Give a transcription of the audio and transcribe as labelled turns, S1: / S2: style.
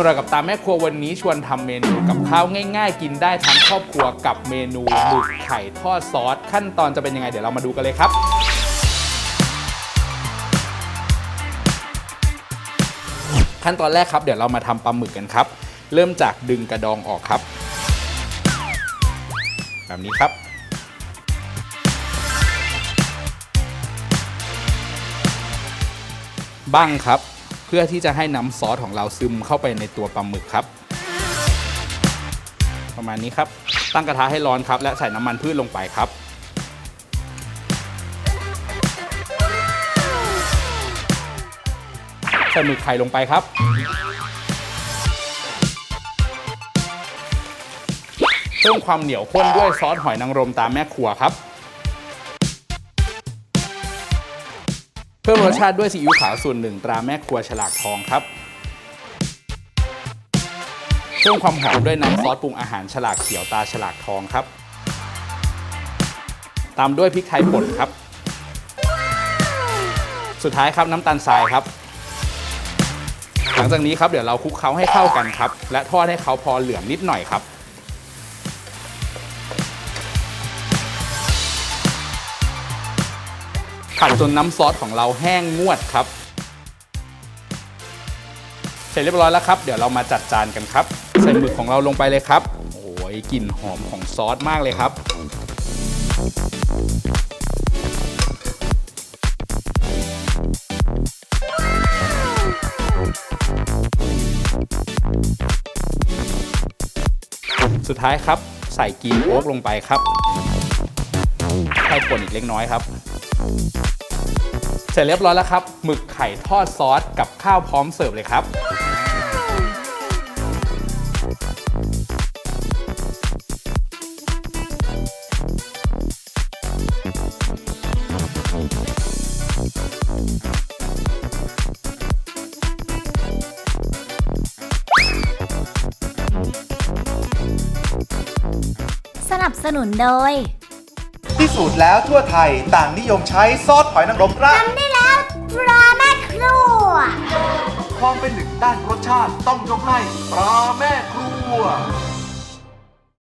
S1: มร่อยกับตาแม่ครัววันนี้ชวนทำเมนูกับข้าวง่าย ๆ กินได้ทั้งครอบครัวกับเมนูหมึกไข่ทอดซอสขั้นตอนจะเป็นยังไงเดี๋ยวเรามาดูกันเลยครับขั้นตอนแรกครับเดี๋ยวเรามาทำปลาหมึกกันครับ เริ่มจากดึงกระดองออกครับ แบบนี้ครับบ้างครับ พื่อที่จะให้น้ำซอสของเราซึมเข้าไปในตัวปลาหมึกครับ ประมาณนี้ครับ ตั้งกระทะให้ร้อนครับ และใส่น้ำมันพืชลงไปครับ ใส่หมึกไข่ลงไปครับเพิ่มความเหนียวข้นด้วยซอสหอยนางรมตามแม่ครัวครับ พิ่มรสชาติด้วยซีอิ๊วขาวส่วนหนึ่งตราแม่ครัวฉลากทองครับเพิ่มความหอมด้วยน้ำซอสปรุงอาหารฉลากเขียวตาฉลากทองครับ ตามด้วยพริกไทยป่นครับ สุดท้ายครับน้ำตาลทรายครับ หลังจากนี้ครับเดี๋ยวเราคลุกเคล้าให้เข้ากันครับ และทอดให้เขาพอเหลืองนิดหน่อยครับ ผัดจนน้ำซอสของเราแห้งงวดครับ เสร็จเรียบร้อยแล้วครับ เดี๋ยวเรามาจัดจานกันครับ ใส่หมึกของเราลงไปเลยครับ โอ้ยกลิ่นหอมของซอสมากเลยครับสุดท้ายครับ ใส่กีนโอ๊กลงไปครับไข่ป่นอีกเล็กน้อยครับ เสร็จเรียบร้อยแล้วครับหมึกไข่ทอดซอสกับข้าวพร้อมเสิร์ฟเลยครับ
S2: สนับสนุนโดย
S3: ที่สุดแล้วทั่วไทยต่างนิยมใช้ซอสหอยนางรมราด
S2: ทำได้แล้วปลาแม่ครัว
S3: ความเป็นหนึ่งด้านรสชาติต้องยกให้ปลาแม่ครัว